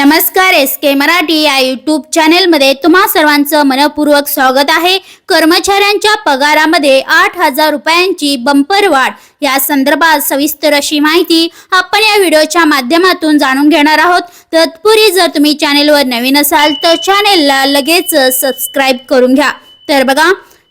नमस्कार एस के मराठी या यूट्यूब चॅनेलमध्ये तुम्हा सर्वांचं मनपूर्वक स्वागत आहे. कर्मचाऱ्यांच्या पगारामध्ये आठ हजार रुपयांची बंपर वाढ. या संदर्भात सविस्तर अशी माहिती आपण या व्हिडिओच्या माध्यमातून जाणून घेणार आहोत. तत्पूर्वी जर तुम्ही चॅनेलवर नवीन असाल तर चॅनेलला लगेच सबस्क्राईब करून घ्या. तर बघा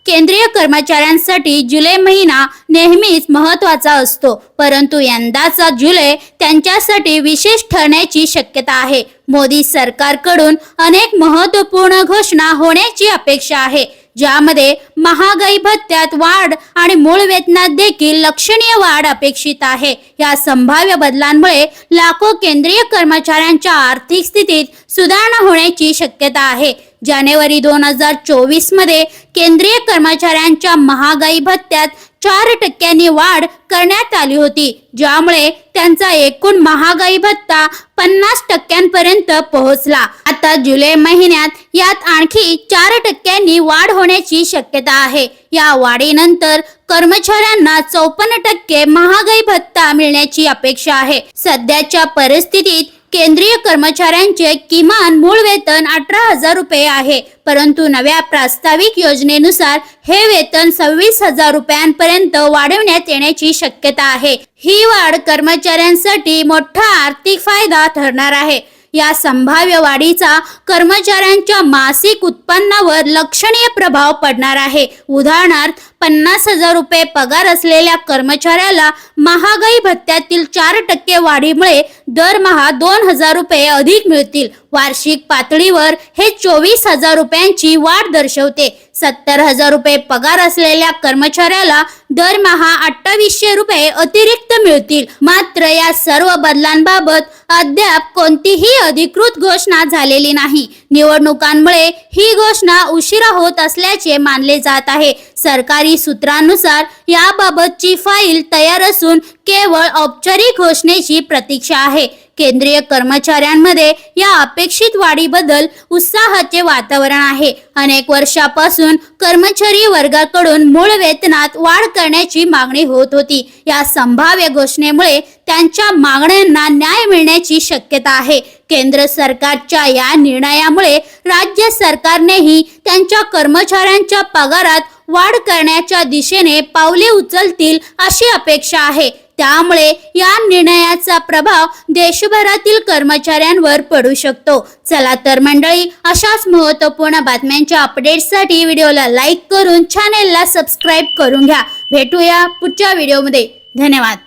केंद्रीय कर्मचाऱ्यांसाठी जुलै महिना नेहमीच महत्त्वाचा असतो. परंतु यंदाचा जुलै त्यांच्यासाठी विशेष ठरण्याची शक्यता आहे. मोदी सरकारकडून अनेक महत्त्वपूर्ण घोषणा होण्याची अपेक्षा आहे. ज्यामध्ये महागाई भत्त्यात वाढ आणि मूळ वेतनात देखील लक्षणीय वाढ अपेक्षित आहे. या संभाव्य बदलांमुळे लाखो केंद्रीय कर्मचाऱ्यांच्या आर्थिक स्थितीत सुधारणा होण्याची शक्यता आहे. जानेवारी दोन हजार चोवीसमध्ये केंद्रीय कर्मचाऱ्यांच्या महागाई भत्त्यात चार टक्क्यांनी वाढ करण्यात आली होती ज्यामुळे त्यांचा एकूण महागाई भत्ता पन्नास टक्क्यांपर्यंत पोहोचला. आता जुलै महिन्यात यात आणखी चार टक्क्यांनी वाढ होण्याची शक्यता आहे. या वाढीनंतर कर्मचाऱ्यांना चौपन्न टक्के महागाई भत्ता मिळण्याची अपेक्षा आहे. सध्याच्या परिस्थितीत केंद्रीय कर्मचाऱ्यांचे किमान मूळ वेतन अठरा हजार रुपये आहे. परंतु नव्या प्रास्ताविक योजनेनुसार हे वेतन सव्वीस हजार रुपयांपर्यंत वाढवण्यात येण्याची शक्यता आहे. ही वाढ कर्मचाऱ्यांसाठी मोठा आर्थिक फायदा ठरणार आहे. या संभाव्य वाढीचा कर्मचाऱ्यांच्या मासिक उत्पन्नावर लक्षणीय प्रभाव पडणार आहे. उदाहरणार्थ पन्नास हजार रुपये पगार असलेल्या कर्मचाऱ्याला महागाई भत्त्यातील चार टक्के वाढीमुळे दरमहा दोन हजार रुपये अधिक मिळतील. वार्षिक पातळीवर हे चोवीस हजार रुपयांची वाढ दर्शवते. सत्तर हजार रुपये पगार असलेल्या कर्मचाऱ्याला दरमहा अठ्ठावीसशे रुपये अतिरिक्त मिळतील. मात्र या सर्व बदलांबाबत अद्याप कोणतीही अधिकृत घोषणा झालेली नाही. निवडणुकांमुळे ही घोषणा उशिरा होत असल्याचे मानले जात आहे. सरकारी सूत्रांनुसार याबाबतची फाईल तयार असून केवळ औपचारिक घोषणेची प्रतीक्षा आहे. केंद्रीय कर्मचाऱ्यांमध्ये या अपेक्षित वाढीबद्दल उत्साहाचे वातावरण आहे. अनेक वर्षापासून कर्मचारी वर्गाकडून मूळ वेतनात वाढ करण्याची मागणी होत होती. या संभाव्य घोषणेमुळे त्यांच्या मागण्यांना न्याय मिळण्याची शक्यता आहे. केंद्र सरकारच्या या निर्णयामुळे राज्य सरकारनेही त्यांच्या कर्मचाऱ्यांच्या पगारात वाढ करण्याच्या दिशेने पावले उचलतील अशी अपेक्षा आहे. त्यामुळे या निर्णयाचा प्रभाव देशभरातील कर्मचाऱ्यांवर पडू शकतो. चला तर मंडळी अशाच महत्त्वपूर्ण बातम्यांच्या अपडेट्ससाठी व्हिडिओला लाईक करून चॅनेलला सबस्क्राईब करून घ्या. भेटूया पुढच्या व्हिडिओमध्ये धन्यवाद.